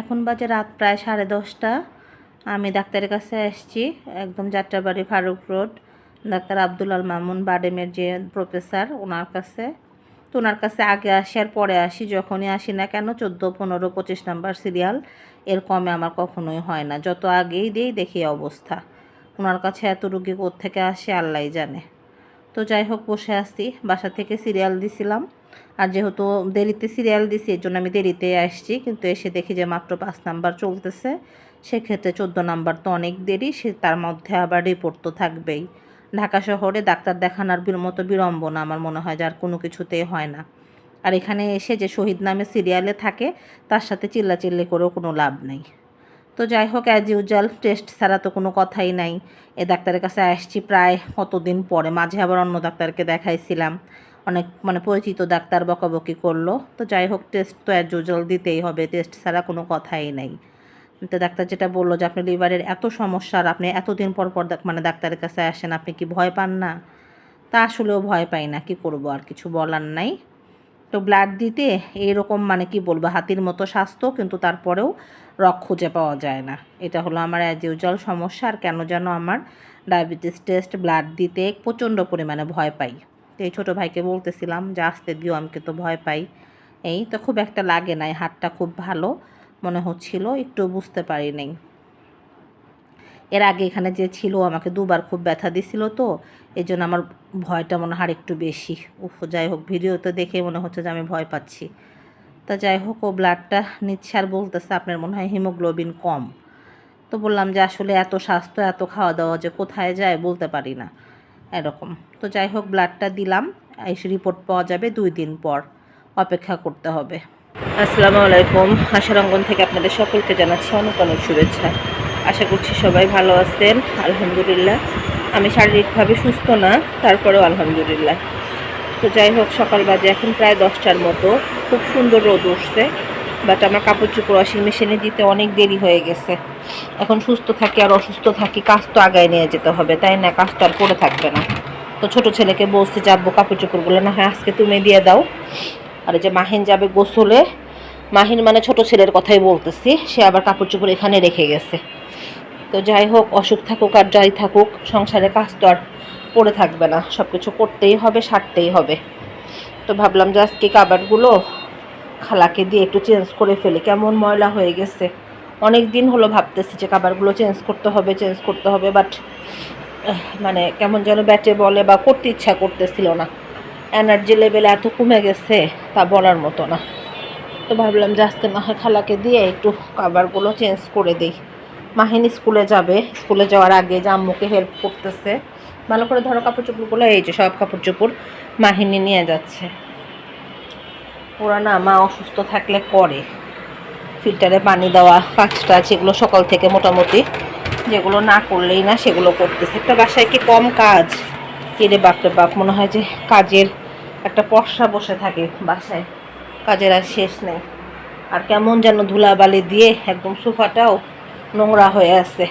এখন বাজে রাত প্রায় সাড়ে দশটা। আমি ডাক্তারের কাছে আসছি, একদম যাত্রাবাড়ি ফারুক রোড। ডাক্তার আব্দুল আল মামুন বাডেমের যে প্রফেসর, ওনার কাছে। তো ওনার কাছে আগে আসি আর পরে আসি, যখনই আসি না কেন, চোদ্দ, পনেরো, পঁচিশ নাম্বার সিরিয়াল, এর কমে আমার কখনোই হয় না। যত আগেই দিই, দেখি অবস্থা। ওনার কাছে এত রুগী থেকে আসে আল্লাহ জানে। তো যাই হোক, বসে আসছি বাসা থেকে সিরিয়াল দিছিলাম। আর যেহেতু দেরিতে সিরিয়াল দিছি এর জন্য আমি দেরিতে আসছি। কিন্তু এসে দেখি যে মাত্র পাঁচ নাম্বার চলতেছে। সেক্ষেত্রে চোদ্দ নাম্বার তো অনেক দেরি, সে তার মধ্যে আবার রিপোর্ট তো থাকবেই। ঢাকা শহরে ডাক্তার দেখানোর মতো বিড়ম্বনা, আমার মনে হয় যার কোনো কিছুতেই হয় না। আর এখানে এসে যে শহীদ নামে সিরিয়ালে থাকে, তার সাথে চিল্লাচিল্লি করেও কোনো লাভ নেই। তো যাই হোক অ্যাজ ইউজুয়াল টেস্ট ছাড়া তো কোনো কথাই নাই। এ ডাক্তারের কাছে আসছি প্রায় কতদিন পরে, মাঝে আবার অন্য ডাক্তারকে দেখাইছিলাম। অনেক মানে পরিচিত ডাক্তার বকাবকি করল। তো যাই হোক টেস্ট তো অ্যাজ ইউজুয়াল দিতেই হবে। টেস্ট ছাড়া কোনো কথাই নেই। তো ডাক্তার যেটা বলল যে, আপনি লিভারের এত সমস্যার আপনি এতদিন পর পর মানে ডাক্তারের কাছে আসেন, আপনি কি ভয় পান না? তা আসলেও ভয় পাই না, কি করব আর কিছু বলার নাই। তো ব্লাড দিতে এইরকম মানে কি বলব, হাতির মতো স্বাস্থ্য, কিন্তু তারপরেও রক খুঁজে পাওয়া যায় না। এটা হলো আমার অ্যাজ ইউজুয়াল সমস্যা। আর কেন যেন আমার ডায়াবেটিস টেস্ট ব্লাড দিতে প্রচণ্ড পরিমাণে ভয় পাই। তো এই ছোটো ভাইকে বলতেছিলাম যে, আসতে দিও, আমি তো ভয় পাই। এই তো খুব একটা লাগে নাই হাতটা খুব ভালো মনে হচ্ছিল, একটু বুঝতে পারি নাই। এর আগে এখানে যে ছিল, আমাকে দুবার খুব ব্যথা দিছিল তো এই জন্য আমার ভয়টা মনে হয় একটু বেশি। উফ, যাই হোক ভিডিওতে দেখে মনে হচ্ছে যে, আমি ভয় পাচ্ছি। তা যাই হোক, ও ব্লাডটা নিচ্ছে আর বলতেছে, আপনার মনে হয় হিমোগ্লোবিন কম। তো বললাম যে, আসলে এত স্বাস্থ্য, এত খাওয়া দাওয়া যে কোথায় যায়, বলতে পারি না। এরকম। তো যাই হোক ব্লাডটা দিলাম। এসে রিপোর্ট পাওয়া যাবে দুই দিন পর। অপেক্ষা করতে হবে। আসসালামু আলাইকুম। আশারঙ্গন থেকে আপনাদের সকলকে জানাচ্ছি অনেক অনেক শুভেচ্ছা। আশা করছি সবাই ভালো আছেন। আলহামদুলিল্লাহ। আমি শারীরিকভাবে সুস্থ না, তারপরেও আলহামদুলিল্লাহ। তো যাই হোক, সকাল বাজে এখন প্রায় দশটার মতো। খুব সুন্দর রোদ উঠছে। বাট আমার কাপড় চোপড় ওয়াশিং মেশিনে দিতে অনেক দেরি হয়ে গেছে। এখন সুস্থ থাকি আর অসুস্থ থাকি, কাজ তো আগায় নিয়ে যেতে হবে, তাই না? কাজ তো আর পড়ে থাকবে না। তো ছোট ছেলেকে বসতে যাব কাপড় চোপড়গুলো না হয় আজকে তুমি দিয়ে দাও। আর যে মাহিন যাবে গোসলে, মাহিন মানে ছোট ছেলের কথাই বলতেছি, সে আবার কাপড় চোপড় এখানে রেখে গেছে। তো যাই হোক, অসুখ থাকুক আর যাই থাকুক, সংসারে কাজ তো আর পড়ে থাকবে না সব কিছু করতেই হবে, সারতেই হবে। তো ভাবলাম যে আজকে কাবারগুলো খালাকে দিয়ে একটু চেঞ্জ করে ফেলি। কেমন ময়লা হয়ে গেছে। অনেক দিন হলো ভাবতেছি যে খাবারগুলো চেঞ্জ করতে হবে, চেঞ্জ করতে হবে বাট মানে কেমন যেন ব্যাটে বলে বা করতে ইচ্ছা করতেছিল না। এনার্জি লেভেল এত কমে গেছে তা বলার মতো না। তো ভাবলাম যে আজকে না হয় খালাকে দিয়ে একটু খাবারগুলো চেঞ্জ করে দিই। মাহিনী স্কুলে যাবে। স্কুলে যাওয়ার আগে যে আম্মুকে হেল্প করতেছে। ভালো করে ধরো কাপড় চোপড়গুলো, এই যে সব কাপড় চোপড় মাহিনী নিয়ে যাচ্ছে। ওরা না মা অসুস্থ থাকলে করে। ফিল্টারে পানি দেওয়া কাজটা যেগুলো সকাল থেকে মোটামুটি, যেগুলো না করলেই না সেগুলো করতেছে। একটা বাসায় কি কম কাজ? কেড়ে বাপরে বাপ, মনে হয় যে কাজের একটা পর্সা বসে থাকে বাসায়। কাজের আর শেষ নেই। আর কেমন যেন ধুলাবালি দিয়ে একদম সোফাটাও নোংরা হয়ে আছে।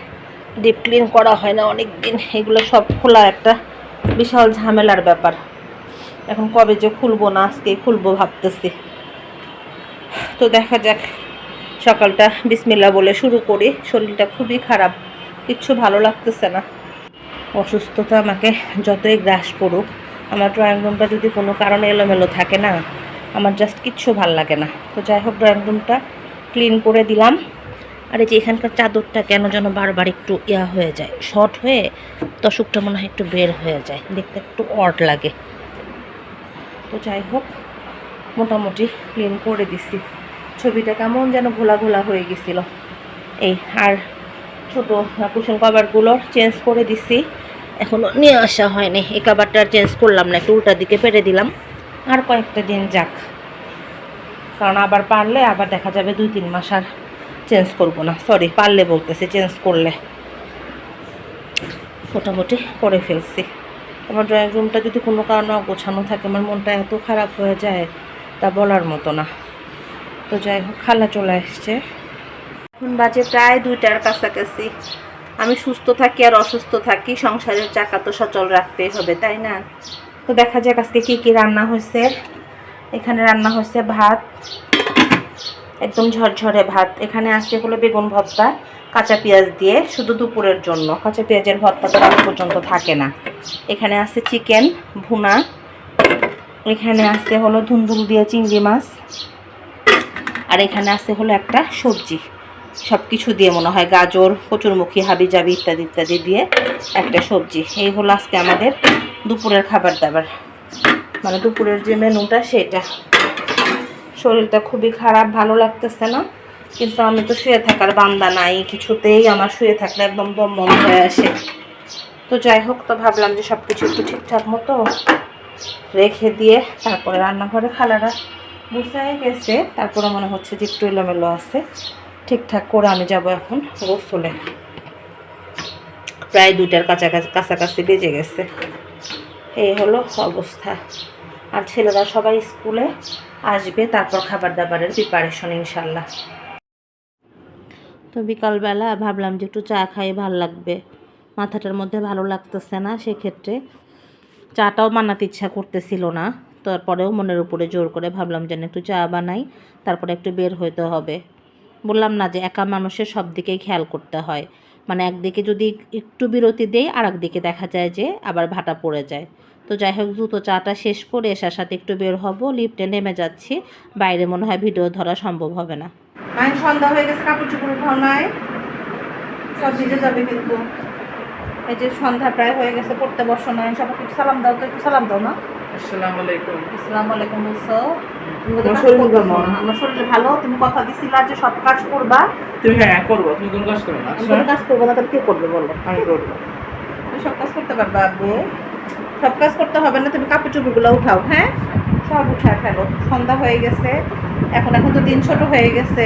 ডিপ ক্লিন করা হয় না অনেক দিন এগুলো সব খোলা একটা বিশাল ঝামেলার ব্যাপার। এখন কবে যে খুলবো না, আজকে খুলবো ভাবতেছি। তো দেখা যাক, সকালটা বিসমিল্লা বলে শুরু করি। শরীরটা খুবই খারাপ, কিচ্ছু ভালো লাগতেছে না। অসুস্থতা আমাকে যতই গ্রাস করুক, আমার ড্রয়িং রুমটা যদি কোনো কারণে এলোমেলো থাকে না, আমার জাস্ট কিচ্ছু ভালো লাগে না। তো যাই হোক ড্রয়িং রুমটা ক্লিন করে দিলাম। আর এই যে এখানকার চাদরটা কেন যেন বারবার একটু ইয়া হয়ে যায় শর্ট হয়ে দশকটা মনে হয় একটু বের হয়ে যায়। দেখতে একটু অড লাগে। তো যাই হোক, মোটামুটি ক্লিন করে দিছি। ছবিটা কেমন যেন ঘোলা ঘোলা হয়ে গেছিল। এই, আর ছোটো কুশন কভারগুলো চেঞ্জ করে দিছি। এখনও নিয়ে আসা হয়নি। এই কাবারটা চেঞ্জ করলাম না, একটু উল্টা দিকে পেরে দিলাম। আর কয়েকটা দিন যাক। কারণ আবার পারলে আবার দেখা যাবে দুই তিন মাস আর চেঞ্জ করব না। সরি পারলে বলতেছে চেঞ্জ করলে। মোটামুটি করে ফেলছি। আমার ড্রয়িং রুমটা যদি কোনো কারণে গোছানো থাকে, আমার মনটা এত খারাপ হয়ে যায়, তা বলার মতো না। তো যাই হোক, খালা চলে আসছে। এখন বাজে প্রায় দুইটার কাছাকাছি। আমি সুস্থ থাকি আর অসুস্থ থাকি, সংসারের চাকা তো সচল রাখতেই হবে, তাই না? তো দেখা যাক আজকে কী কী রান্না হয়েছে। এখানে রান্না হয়েছে ভাত, একদম ঝরঝরে ভাত। এখানে আছে হলো বেগুন ভর্তা কাঁচা পেঁয়াজ দিয়ে শুধু দুপুরের জন্য। কাঁচা পেঁয়াজের ভর্তা রাত পর্যন্ত থাকে না। এখানে আছে চিকেন, ভুনা। এখানে আছে হলো ধুন্দুল দিয়ে চিংড়ি মাছ। আর এখানে আছে হলো একটা সবজি। সব কিছু দিয়ে মনে হয় গাজর, কচুরমুখী হাবি জাবি ইত্যাদি ইত্যাদি দিয়ে একটা সবজি। এই হলো আজকে আমাদের দুপুরের খাবার দাবার। মানে দুপুরের যে মেনুটা সেটা। শরীরটা খুবই খারাপ, ভালো লাগতেছে না। কিন্তু আমি তো শুয়ে থাকার বান্দা নাই, কিছুতেই আমার শুয়ে থাকলে একদম দম বন্ধ হয়ে আসে। তো যাই হোক, তো ভাবলাম যে সব কিছু একটু ঠিকঠাক মতো রেখে দিয়ে তারপরে রান্নাঘরে খালারা গুছায় গেছে। তারপরে মনে হচ্ছে যে একটু এলোমেলো আছে। ঠিকঠাক করে আমি যাব এখন গোসলে। প্রায় দুইটার কাছাকাছি কাছাকাছি বেজে গেছে। এই হলো অবস্থা। আর ছেলেরা সবাই স্কুলে আসবে, তারপর খাবার দাবারের প্রিপারেশন ইনশাল্লাহ। তো বিকালবেলা ভাবলাম যে একটু চা খাই, ভালো লাগবে। মাথাটার মধ্যে ভালো লাগতেছে না, সেক্ষেত্রে চাটাও বানাতে ইচ্ছা করতেছিল না। তারপরেও মনের উপরে জোর করে ভাবলাম যেন একটু চা বানাই, তারপরে একটু বের হইতে হবে। বললাম না যে একা মানুষের সব দিকেই খেয়াল করতে হয়। মানে একদিকে যদি একটু বিরতি দেই আর একদিকে দেখা যায় যে আবার ভাটা পড়ে যায়। তো যাই হোক, দ্রুত চাটা শেষ করে এসার সাথে একটু বের হব, লিফটে নেমে যাচ্ছি। বাইরে মনে হয় ভিডিও ধরা সম্ভব হবে না। মায়ের সন্ধ্যা হয়ে গেছে কাপড় চোপড় উঠাও নাই সব ভিজে যাবে কিন্তু। এই যে সন্ধ্যা প্রায় হয়ে গেছে পড়তে বসো নাই সবাইকে একটু সালাম দাও তো একটু সালাম দাও না। আসসালামু আলাইকুম। আসসালামু আলাইকুম বলছো। আমার শরীর ভালো। তুমি কথা দিছিলা যে সব কাজ করবা। তুমি হ্যাঁ করব। তুমি কোন কাজ করো না আমি কাজ করব না তাহলে কে করবে বলো? আমি করব। তুমি সব কাজ করতে পারবা আব্বু। সব কাজ করতে হবে না তুমি কাপড় চোপড়গুলো উঠাও হ্যাঁ? সব উঠায় ফেলো। সন্ধ্যা হয়ে গেছে। এখন এখন তো দিন ছোট হয়ে গেছে।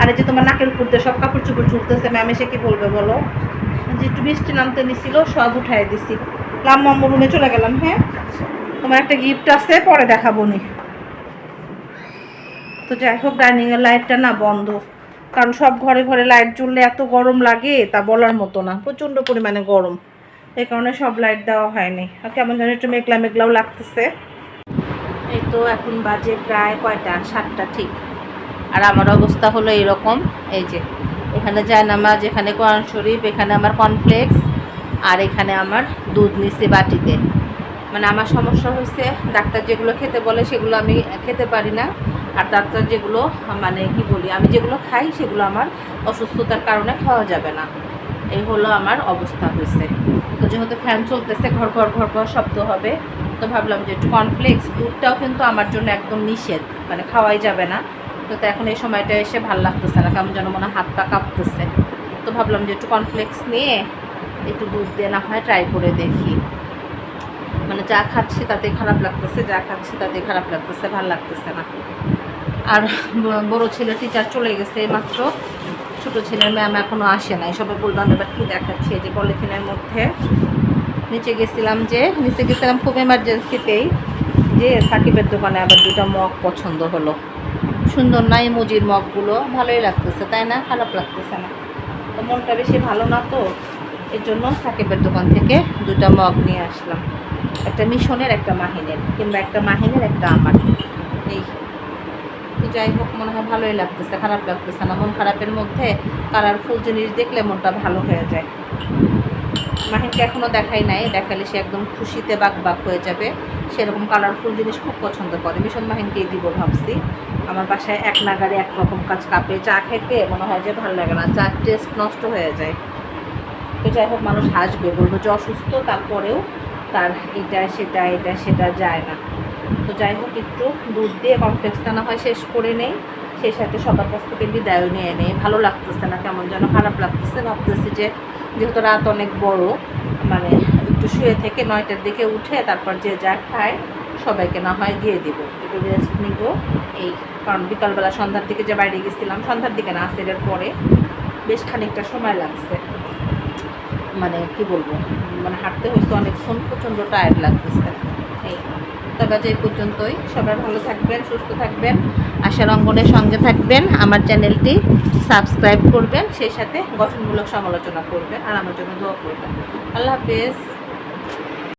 আর যে তোমার নাকের উপর দিয়ে সব কাপড় চুপড় ঝুলতেছে ম্যাম এসে কি বলবে বলো? যে একটু বৃষ্টি নামতে নিছিল, সব উঠাই দিছি। লাম মাম্মু রুমে চলে গেলাম হ্যাঁ? তোমার একটা গিফট আছে, পরে দেখাবো নি। তো যাই হোক ডাইনিং এর লাইটটা না বন্ধ। কারণ সব ঘরে ঘরে লাইট জ্বললে এত গরম লাগে, তা বলার মতো না। প্রচণ্ড পরিমাণে গরম। এই কারণে সব লাইট দেওয়া হয়নি। আর কেমন যেন একটু মেঘলা মেঘলাও লাগতেছে। এই তো এখন বাজে প্রায় কয়টা? সাতটা, ঠিক। আর আমার অবস্থা হলো এরকম এই যে। এখানে জায়নামাজ, এখানে কোরআন শরীফ, এখানে আমার কর্নফ্লেক্স আর এখানে আমার দুধ নিচে বাটিতে। মানে আমার সমস্যা হয়েছে ডাক্তার যেগুলো খেতে বলে সেগুলো আমি খেতে পারি না। আর ডাক্তার যেগুলো মানে কি বলি, আমি যেগুলো খাই সেগুলো আমার অসুস্থতার কারণে খাওয়া যাবে না। এই হলো আমার অবস্থা হয়েছে তো যেহেতু ফ্যান চলতেছে, ঘর ঘর ঘর ঘর শব্দ হবে তো ভাবলাম যে একটু কর্নফ্লেক্স দুধটাও কিন্তু আমার জন্য একদম নিষেধ মানে খাওয়াই যাবে না। তো তো এখন এই সময়টা এসে ভালো লাগতেছে না, কেমন যেন মনে হাত পা কাঁপতেছে। তো ভাবলাম যে একটু কর্নফ্লেক্স নিয়ে একটু দুধ দিয়ে না হয় ট্রাই করে দেখি। মানে যা খাচ্ছি তাতে খারাপ লাগতেছে, যা খাচ্ছি তাতে খারাপ লাগতেছে, ভালো লাগতেছে না। আর বড় ছেলে টিচার চলে গেছে মাত্র ছোট ছেলের ম্যাম এখনও আসে নাই। সবাই বললাম এবার কি দেখাচ্ছি? যে পলিথিনের মধ্যে। নিচে গেছিলাম যে, নিচে গেছিলাম খুব এমার্জেন্সিতেই যে সাকিবের দোকানে আবার দুটো মগ পছন্দ হলো। সুন্দর নাই মুজির মগগুলো, ভালোই লাগতেছে, তাই না? খারাপ লাগতেছে না। তো মনটা বেশি ভালো না তো এর জন্য সাকিবের দোকান থেকে দুটো মগ নিয়ে আসলাম। একটা মিশনের, একটা মাহিনের, কিংবা একটা মাহিনের, একটা আমার। এই। যাই হোক, মনে হয় ভালোই লাগতেছে, খারাপ লাগতেছে না। মন খারাপের মধ্যে কালারফুল জিনিস দেখলে মনটা ভালো হয়ে যায়। মাহিনকে এখনও দেখাই নাই, দেখালে সে একদম খুশিতে বাক বাক হয়ে যাবে। সেরকম কালারফুল জিনিস খুব পছন্দ করে। মিশন মাহিনকেই দিব ভাবছি। আমার বাসায় এক নাগারে একরকম কাজ কাপে, চা খেতে মনে হয় যে ভালো লাগে না, চার টেস্ট নষ্ট হয়ে যায়। তো যাই হোক, মানুষ হাসবে, বলব যে অসুস্থ, তারপরেও তার এটা সেটা এটা সেটা যায় না। তো যাই হোক, একটু দুধ দিয়ে কমপ্লেক্সটা না হয় শেষ করে নেই। সেই সাথে সবার কাছ থেকে বিদায় নিয়ে নেই। ভালো লাগতেছে না, কেমন যেন খারাপ লাগতেছে। ভাবতেছি যে যেহেতু রাত অনেক বড় মানে একটু শুয়ে থেকে নয়টার দিকে উঠে তারপর যে যা খায় সবাইকে না হয় দিয়ে দিব। একটু রেস্ট নিব। এই, কারণ বিকালবেলা সন্ধ্যার দিকে যে বাইরে গেছিলাম, সন্ধ্যার দিকে না আসের পরে বেশ খানিকটা সময় লাগছে। মানে কি বলব মানে হাঁটতে হয়েছে অনেকক্ষণ, প্রচণ্ড টায়ার্ড লাগতেছে। এই, তবে যে পর্যন্তই। সবাই ভালো থাকবেন, সুস্থ থাকবেন। আশার অঙ্গনের সঙ্গে থাকবেন। আমার চ্যানেলটি সাবস্ক্রাইব করবেন, সেই সাথে গঠনমূলক সমালোচনা করবেন, আর আমার জন্য দোয়া করবেন। আল্লাহ হাফেজ।